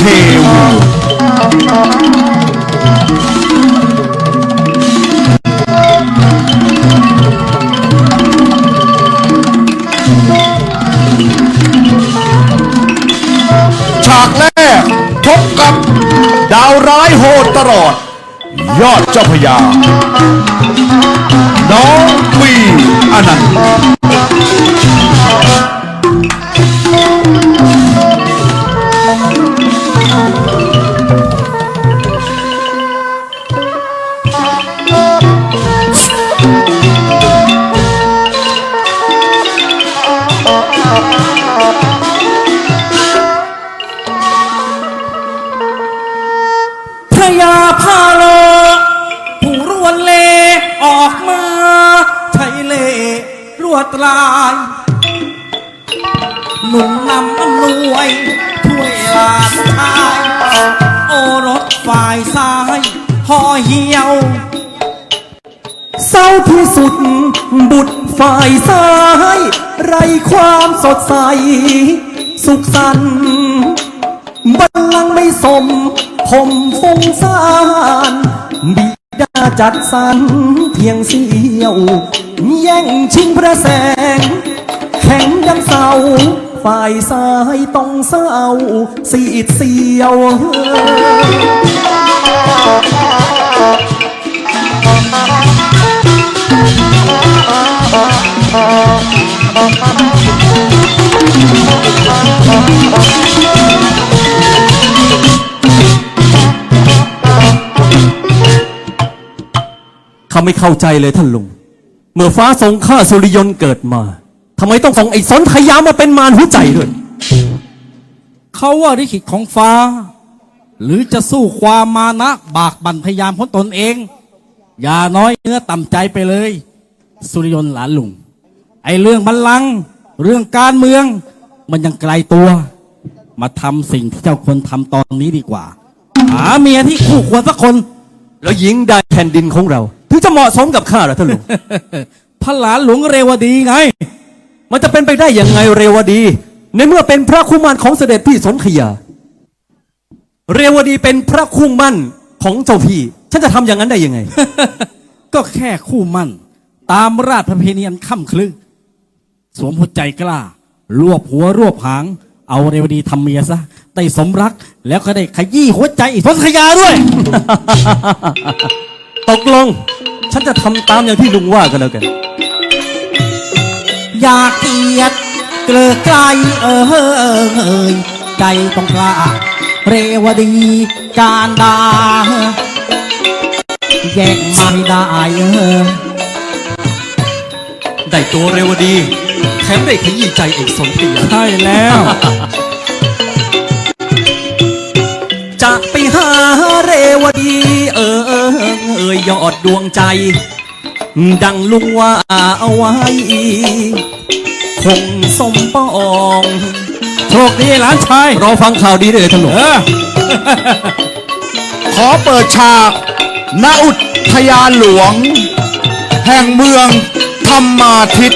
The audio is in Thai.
เทวีฉากแรกพบกับดาวร้ายโหดตลอด ยอดเจ้าพญาน้องวีอนันต์ ยาพาโลผู้รวนเลออกมาใช้เล่รวดลายหนุนนำอำนวยช่วยหลานชายโอรสฝ่ายซ้ายห่อเหี่ยวเศร้าที่สุดบุตรฝ่ายซ้าย ไรความสดใส สุขสันต์ มฟงสานบิดาจัดสรรเพียงเสียว แย่งชิงพระแสง แข็งดังเสาฝ่ายซ้ายต้องเศร้าสีดเสียว เขาไม่เข้าใจเลยท่านลุง เมื่อฟ้าทรงข้าสุริยนต์เกิดมาทำไมต้องส่งไอ้สนทยามาเป็นมารหัวใจด้วย เขาว่าลิขิตของฟ้า หรือจะสู้ความมานะบากบั่นพยายามของตนเอง อย่าน้อยเนื้อต่ำใจไปเลย สุริยนต์หลานลุง ไอเรื่องบัลลังก์เรื่องการเมือง มันยังไกลตัว มาทำสิ่งที่เจ้าควรทำตอนนี้ดีกว่า หาเมียที่คู่ควรสักคน แล้วหญิงใดแผ่นดินของเรา ถึงจะเหมาะสมกับข้าเหรอท่านลุงพระหลานหลวงเรวดีไง มันจะเป็นไปได้ยังไงเรวดี ในเมื่อเป็นพระคู่มั่นของเสด็จพี่สนธยา เรวดีเป็นพระคู่มั่นของเจ้าพี่ ฉันจะทำอย่างนั้นได้ยังไง ก็แค่คู่มั่น ตามราชประเพณีอันค่ำคลึสวมหัวใจกล้า รวบหัวรวบหาง เอาเรวดีทำเมียซะได้สมรักแล้วก็ได้ขยี้หัวใจอีกทศยาด้วย ตกลง ฉันจะทำตามอย่างที่ลุงว่ากันแล้วกัน อยากเกลียดเกลือไกลเออเอยใจต้องกล้าเรวดีการดา แยกไม่ได้เออได้ตัวเรวดี แถมได้ขยี้ใจเอกสนธยา ใช่แล้ว จะไปหาเรวดี เออเออเอ ยยอดดวงใจ ดังลุงว่าเอาไว้ คงสมปองโชคดีหลานชาย รอฟังข่าวดีได้เลยท่านหลวงเออขอเปิดฉากณอุทยานหลวง แห่งเมืองธรรมาทิต